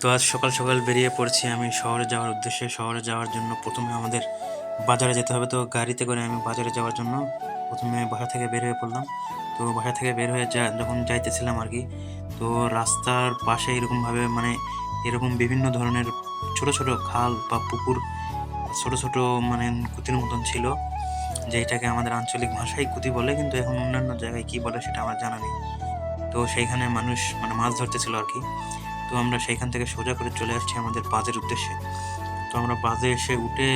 তো আজ সকাল সকাল বেরিয়ে পড়ছি আমি শহরে যাওয়ার উদ্দেশ্যে। শহরে যাওয়ার জন্য প্রথমে আমাদের বাজারে যেতে হবে। তো গাড়িতে করে আমি বাজারে যাওয়ার জন্য প্রথমে বাসা থেকে বের হয়ে পড়লাম। তো বাসা থেকে বের হয়ে যা যখন যাইতেছিলাম আর কি, তো রাস্তার পাশে এরকমভাবে মানে এরকম বিভিন্ন ধরনের ছোট ছোট খাল বা পুকুর ছোট ছোট মানে কুতির মতন ছিল যেটাকে আমাদের আঞ্চলিক ভাষায় কুতি বলে, কিন্তু এখন অন্যান্য জায়গায় কী বলে সেটা আমার জানা নেই। তো সেইখানে মানুষ মানে মাছ ধরতেছিল আর কি। তো আমরা সেইখান থেকে সোজা করে চলে আসছি আমাদের বাজের উদ্দেশ্যে। তো আমরা বাজে এসে উঠে,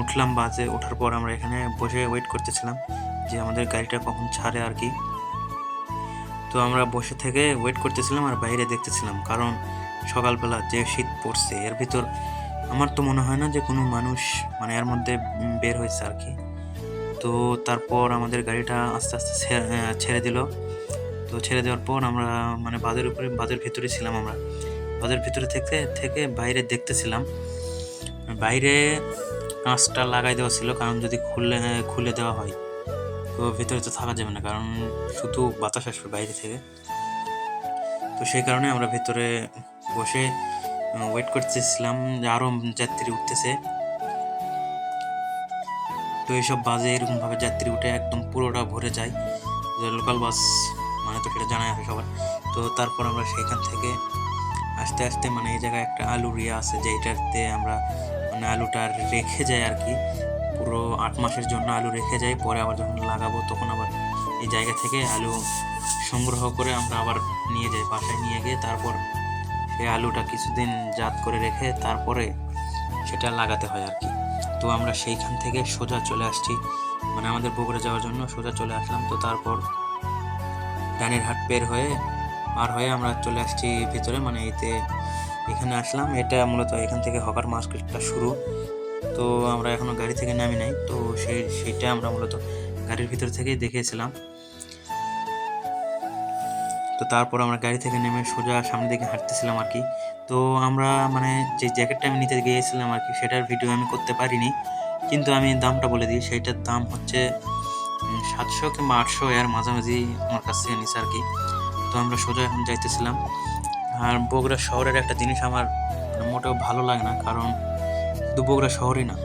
উঠলাম বাজে, ওঠার পর আমরা এখানে বসে ওয়েট করতেছিলাম যে আমাদের গাড়িটা কখন ছাড়ে আর কি। তো আমরা বসে থেকে ওয়েট করতেছিলাম আর বাইরে দেখতেছিলাম, কারণ সকালবেলা যে শীত পড়ছে, এর ভিতর আমার তো মনে হয় না যে কোনো মানুষ মানে এর মধ্যে বের হয়েছে আর কি। তো তারপর আমাদের গাড়িটা আস্তে আস্তে ছেড়ে দিল। তো ছেড়ে দেওয়ার পর আমরা মানে বাঁধের উপরে, বাঁধের ভিতরে ছিলাম আমরা। বাঁধের ভিতরে থেকে থেকে বাইরে দেখতেছিলাম। বাইরে কাঁচটা লাগাই দেওয়া ছিল, কারণ যদি খুলে খুলে দেওয়া হয়, তো ভিতরে তো থাকা যাবে না, কারণ শুধু বাতাস আসবে বাইরে থেকে। তো সেই কারণে আমরা ভিতরে বসে ওয়েট করতেছিলাম যে আরও যাত্রী উঠতেছে। তো এইসব বাজে এরকমভাবে যাত্রী উঠে একদম পুরোটা ভরে যায়। যে লোকাল বাস মানে তো সেটা জানাই আছে সবার। তো তারপর আমরা সেখান থেকে আস্তে আস্তে মানে এই জায়গায় একটা আলুর রিয়া আছে যেটাতে আমরা মানে আলুটা রেখে যাই আর কি। পুরো আট মাসের জন্য আলু রেখে যাই, পরে আবার যখন লাগাবো তখন আবার এই জায়গা থেকে আলু সংগ্রহ করে আমরা আবার নিয়ে যাই, বাসায় নিয়ে গিয়ে তারপর সেই আলুটা কিছুদিন জাত করে রেখে তারপরে সেটা লাগাতে হয় আর কি। তো আমরা সেইখান থেকে সোজা চলে আসছি। মানে আমাদের বগুড়া যাওয়ার জন্য সোজা চলে আসলাম। তো তারপর ডানের হাট বের হয়ে, পার হয়ে আমরা চলে আসছি ভিতরে মানে এতে এখানে আসলাম। এটা মূলত এখান থেকে হকার মার্কেটটা শুরু। তো আমরা এখনও গাড়ি থেকে নামি নাই, তো সেই, সেইটা আমরা মূলত গাড়ির ভিতর থেকেই দেখেছিলাম তো তারপর আমরা গাড়ি থেকে নেমে সোজা সামনের দিকে হাঁটতেছিলাম আর কি। তো আমরা মানে যে জ্যাকেটটা আমি নিতে গিয়েছিলাম আর কি, সেটার ভিডিও আমি করতে পারিনি। কিন্তু আমি দামটা বলে দিই, সেইটার দাম হচ্ছে সাতশো কিংবা আটশো এর মাঝামাঝি আমার কাছ থেকে আর কি। তো আমরা সোজা এখন যাইতেছিলাম। আর বগুড়া শহরের একটা জিনিস আমার মানে মোটেও ভালো লাগে না, কারণ শুধু বগুড়া শহরই না,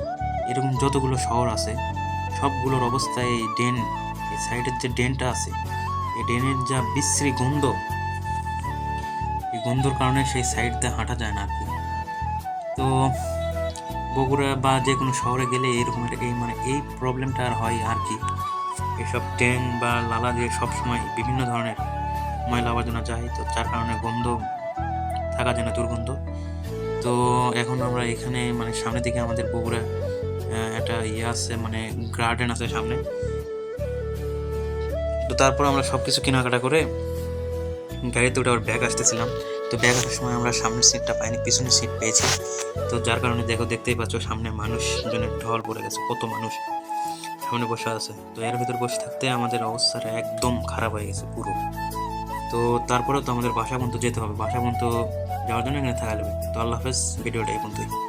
এরকম যতগুলো শহর আছে, সবগুলোর অবস্থায় এই ড্রেন, এই সাইডের যে ড্রেনটা আছে, এই ড্রেনের যা বিশ্রী গন্ধ, এই গন্ধর কারণে সেই সাইড দিয়ে হাঁটা যায় না আর কি। তো বগুড়া বা যে কোনো শহরে গেলে এরকম এই মানে এই প্রবলেমটা আর হয় আর কি। এসব ট্রেন বা লালা দিয়ে সবসময় বিভিন্ন ধরনের ময়লা আবর্জনা যায়, তো যার কারণে গন্ধ থাকা যায় না দুর্গন্ধ। তো এখন আমরা এখানে মানে সামনের দিকে আমাদের বগুড়া একটা ইয়ে আছে মানে গার্ডেন আছে সামনে। তো তারপর আমরা সব কিছু কেনাকাটা করে গাড়িতে উঠে আবার ব্যাগ আসতেছিলাম। তো ব্যাগ আসার সময় আমরা সামনের সিটটা পাইনি, পিছনের সিট পেয়েছি। তো যার কারণে দেখো, দেখতেই পাচ্ছ সামনে মানুষজনের ঢল পড়ে গেছে, কত মানুষ। সামনে বসে আছে। তো এর ভিতর বসে থাকতে আমাদের অবস্থাটা একদম খারাপ হয়ে গেছে পুরো। তো তারপরেও তো আমাদের বাসা পর্যন্ত যেতে হবে। বাসা পর্যন্ত যাওয়ার জন্য এখানে থাকা যাবে তো আল্লাহ হাফেজ ভিডিওটা এই পর্যন্তই।